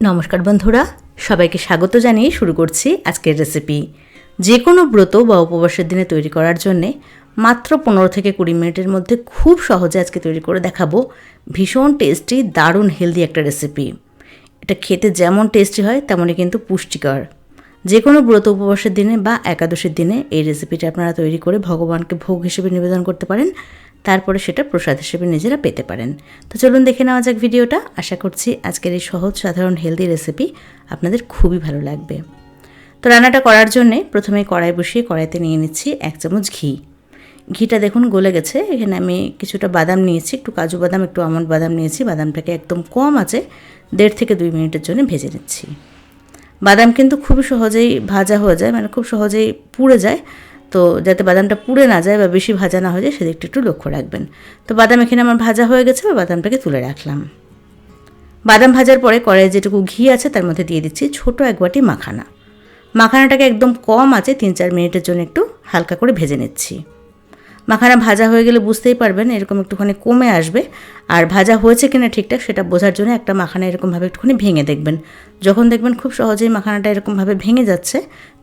নমস্কার বন্ধুরা, সবাইকে স্বাগত জানিয়ে শুরু করছি আজকের রেসিপি যে কোনো ব্রত বা উপবাসের দিনে তৈরি করার জন্যে মাত্র পনেরো থেকে কুড়ি মিনিটের মধ্যে খুব সহজে আজকে তৈরি করে দেখাবো ভীষণ টেস্টি দারুণ হেলদি একটা রেসিপি এটা খেতে যেমন টেস্টি হয়, তেমনই কিন্তু পুষ্টিকর। যে কোনো ব্রত উপবাসের দিনে বা একাদশীর দিনে এই রেসিপিটা আপনারা তৈরি করে ভগবানকে ভোগ হিসেবে নিবেদন করতে পারেন। তারপরে সেটা প্রসাদ হিসেবে নিজেরা পেতে পারেন। তো চলুন দেখে নেওয়া যাক ভিডিওটা। আশা করছি আজকের এই সহজ, সাধারণ হেলদি রেসিপি আপনাদের খুবই ভালো লাগবে। তো রান্নাটা করার জন্যে প্রথমে কড়াই বসিয়ে কড়াইতে নিয়ে নিচ্ছি এক চামচ ঘি। ঘিটা দেখুন গলে গেছে। এখানে আমি কিছুটা বাদাম নিয়েছি, একটু কাজু বাদাম, একটু আমন্ড বাদাম নিয়েছি। বাদামটাকে একদম কম আছে, দেড় থেকে দুই মিনিটের জন্য ভেজে নিচ্ছি। বাদাম কিন্তু খুব সহজেই ভাজা হয়ে যায় মানে খুব সহজেই পুড়ে যায়। তো যাতে বাদামটা পুড়ে না যায় বা বেশি ভাজা না হয়ে যায় সেদিকটা একটু লক্ষ্য রাখবেন। তো বাদাম এখানে আমার ভাজা হয়ে গেছে বা বাদামটাকে তুলে রাখলাম। বাদাম ভাজার পরে কড়াইয়ে যেটুকু ঘি আছে তার মধ্যে দিয়ে দিচ্ছি ছোট এক বাটি মাখানা। মাখানাটাকে একদম কম আছে, তিন চার মিনিটের জন্য একটু হালকা করে ভেজে নিচ্ছি। মাখানা ভাজা হয়ে গেলে বুঝতেই পারবেন এরকম একটুখানি কমে আসবে। আর ভাজা হয়েছে কিনা ঠিকঠাক সেটা বোঝার জন্য একটা মাখানা এরকমভাবে একটুখানি ভেঙে দেখবেন। যখন দেখবেন খুব সহজেই মাখানাটা এরকমভাবে ভেঙে যাচ্ছে,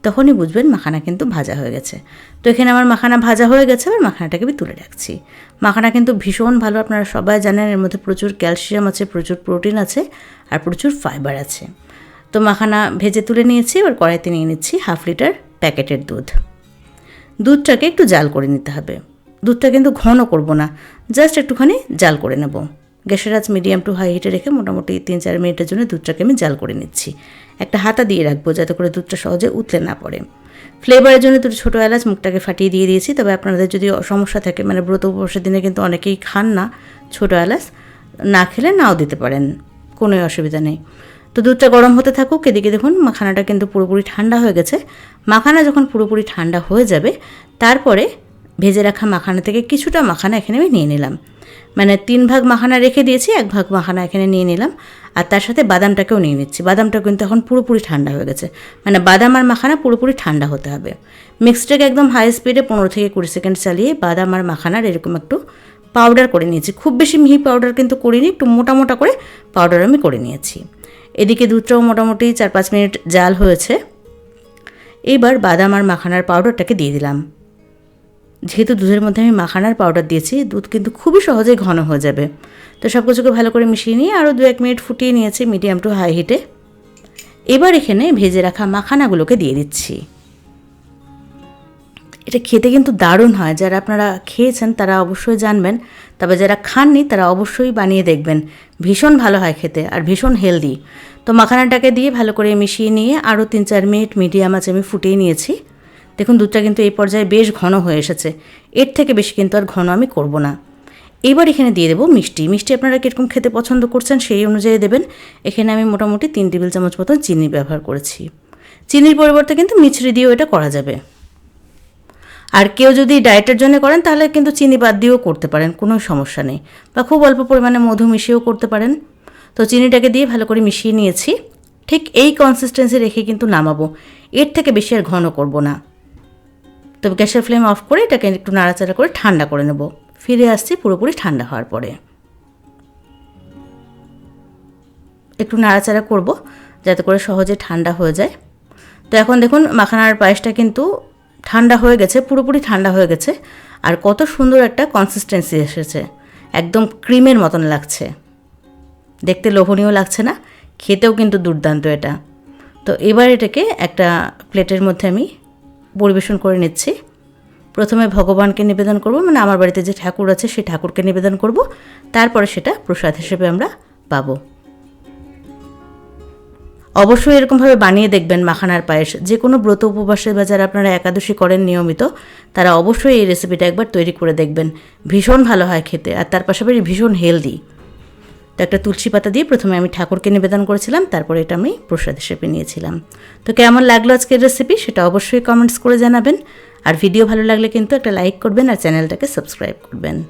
তখনই বুঝবেন মাখানা কিন্তু ভাজা হয়ে গেছে। তো এখানে আমার মাখানা ভাজা হয়ে গেছে আর মাখানাটাকে আমি তুলে রাখছি। মাখানা কিন্তু ভীষণ ভালো, আপনারা সবাই জানেন এর মধ্যে প্রচুর ক্যালসিয়াম আছে, প্রচুর প্রোটিন আছে, আর প্রচুর ফাইবার আছে। তো মাখানা ভেজে তুলে নিয়েছি, এবার কড়াইতে নিয়ে নিচ্ছি হাফ লিটার প্যাকেটের দুধ। দুধটাকে একটু জাল করে নিতে হবে। দুধটা কিন্তু ঘন করব না জাস্ট একটুখানি জাল করে নেব। গ্যাসের আজ মিডিয়াম টু হাই হিটে রেখে মোটামুটি তিন চার মিনিটের জন্য দুধটাকে আমি জাল করে নিচ্ছি। একটা হাতা দিয়ে রাখব যাতে করে দুধটা সহজে উতলে না পড়ে। ফ্লেভারের জন্য দুটো ছোটো এলাচ মুখটাকে ফাটিয়ে দিয়ে দিয়েছি, তবে আপনাদের যদি সমস্যা থাকে মানে ব্রত উপবাসের দিনে কিন্তু অনেকেই খান না ছোটো এলাচ, না খেলে নাও দিতে পারেন, কোনো অসুবিধা নেই। তো দুধটা গরম হতে থাকুক, এদিকে দেখুন মাখানাটা কিন্তু পুরোপুরি ঠান্ডা হয়ে গেছে। মাখানা যখন পুরোপুরি ঠান্ডা হয়ে যাবে, তারপরে ভেজে রাখা মাখানা থেকে কিছুটা মাখানা এখানে আমি নিয়ে নিলাম। মানে তিন ভাগ মাখানা রেখে দিয়েছি, এক ভাগ মাখানা এখানে নিয়ে নিলাম। আর তার সাথে বাদামটাকেও নিয়ে নিচ্ছি। বাদামটা কিন্তু এখন পুরোপুরি ঠান্ডা হয়ে গেছে। মানে বাদাম আর মাখানা পুরোপুরি ঠান্ডা হতে হবে। মিক্সটাকে একদম হাই স্পিডে পনেরো থেকে কুড়ি সেকেন্ড চালিয়ে বাদাম আর মাখানার এরকম একটু পাউডার করে নিয়েছি। খুব বেশি মিহি পাউডার কিন্তু করিনি, একটু মোটা মোটা করে পাউডার আমি করে নিয়েছি। এদিকে দুধটাও মোটামুটি চার পাঁচ মিনিট জাল হয়েছে। এইবার বাদাম আর মাখানার পাউডারটাকে দিয়ে দিলাম। যেহেতু দুধের মধ্যে আমি মাখানার পাউডার দিয়েছি, দুধ কিন্তু খুবই সহজেই ঘন হয়ে যাবে। তো সব কিছুকে ভালো করে মিশিয়ে নিয়ে আরও দু এক মিনিট ফুটিয়ে নিয়েছি মিডিয়াম টু হাই হিটে এবার এখানে ভেজে রাখা মাখানাগুলোকে দিয়ে দিচ্ছি। এটা খেতে কিন্তু দারুণ হয়। যারা আপনারা খেয়েছেন তারা অবশ্যই জানবেন, তবে যারা খাননি তারা অবশ্যই বানিয়ে দেখবেন। ভীষণ ভালো হয় খেতে আর ভীষণ হেলদি তো মাখানাটাকে দিয়ে ভালো করে মিশিয়ে নিয়ে আরও তিন চার মিনিট মিডিয়াম আছে আমি ফুটিয়ে নিয়েছি। দেখুন, দুধটা কিন্তু এই পর্যায়ে বেশ ঘন হয়ে এসেছে। এর থেকে বেশি কিন্তু আর ঘন আমি করব না। এবার এখানে দিয়ে দেবো মিষ্টি। মিষ্টি আপনারা কীরকম খেতে পছন্দ করছেন সেই অনুযায়ী দেবেন। এখানে আমি মোটামুটি তিন টেবিল চামচ মতন চিনি ব্যবহার করেছি। চিনির পরিবর্তে কিন্তু মিছরি দিয়েও এটা করা যাবে। আর কেউ যদি ডায়েটের জন্য করেন, তাহলে কিন্তু চিনি বাদ দিয়েও করতে পারেন, কোনো সমস্যা নেই। বা খুব অল্প পরিমাণে মধু মিশিয়েও করতে পারেন। তো চিনিটাকে দিয়ে ভালো করে মিশিয়ে নিয়েছি। ঠিক এই কনসিস্টেন্সি রেখে কিন্তু নামাবো। এর থেকে বেশি আর ঘন করব না। তবে গ্যাসের ফ্লেম অফ করে এটাকে একটু নাড়াচাড়া করে ঠান্ডা করে নেব। ফিরে আসছি পুরোপুরি ঠান্ডা হওয়ার পরে। একটু নাড়াচাড়া করব যাতে করে সহজে ঠান্ডা হয়ে যায়। তো এখন দেখুন মাখানার পায়েসটা কিন্তু ঠান্ডা হয়ে গেছে, পুরোপুরি ঠান্ডা হয়ে গেছে। আর কত সুন্দর একটা কনসিস্টেন্সি এসেছে। একদম ক্রিমের মতন লাগছে। দেখতে লোভনীয় লাগছে না, খেতেও কিন্তু দুর্দান্ত এটা। তো এবার এটাকে একটা প্লেটের মধ্যে আমি পরিবেশন করে নিচ্ছি। প্রথমে ভগবানকে নিবেদন করব মানে আমার বাড়িতে যে ঠাকুর আছে সেই ঠাকুরকে নিবেদন করব। তারপরে সেটা প্রসাদ হিসেবে আমরা পাবো। অবশ্যই এরকমভাবে বানিয়ে দেখবেন মাখানার পায়েস। যে কোনো ব্রত উপবাসে বা যারা আপনারা একাদশী করেন নিয়মিত, তারা অবশ্যই এই রেসিপিটা একবার তৈরি করে দেখবেন। ভীষণ ভালো হয় খেতে, আর তার পাশাপাশি ভীষণ হেলদি তো একটা তুলসী পাতা দিয়ে প্রথমে আমি ঠাকুরকে নিবেদন করেছিলাম, তারপরে এটা আমি প্রসাদ হিসেবে নিয়েছিলাম। তো কেমন লাগল আজকের রেসিপি সেটা অবশ্যই কমেন্টস করে জানাবেন। আর ভিডিও ভালো লাগলে কিন্তু একটা লাইক করবেন আর চ্যানেলটাকে সাবস্ক্রাইব করবেন।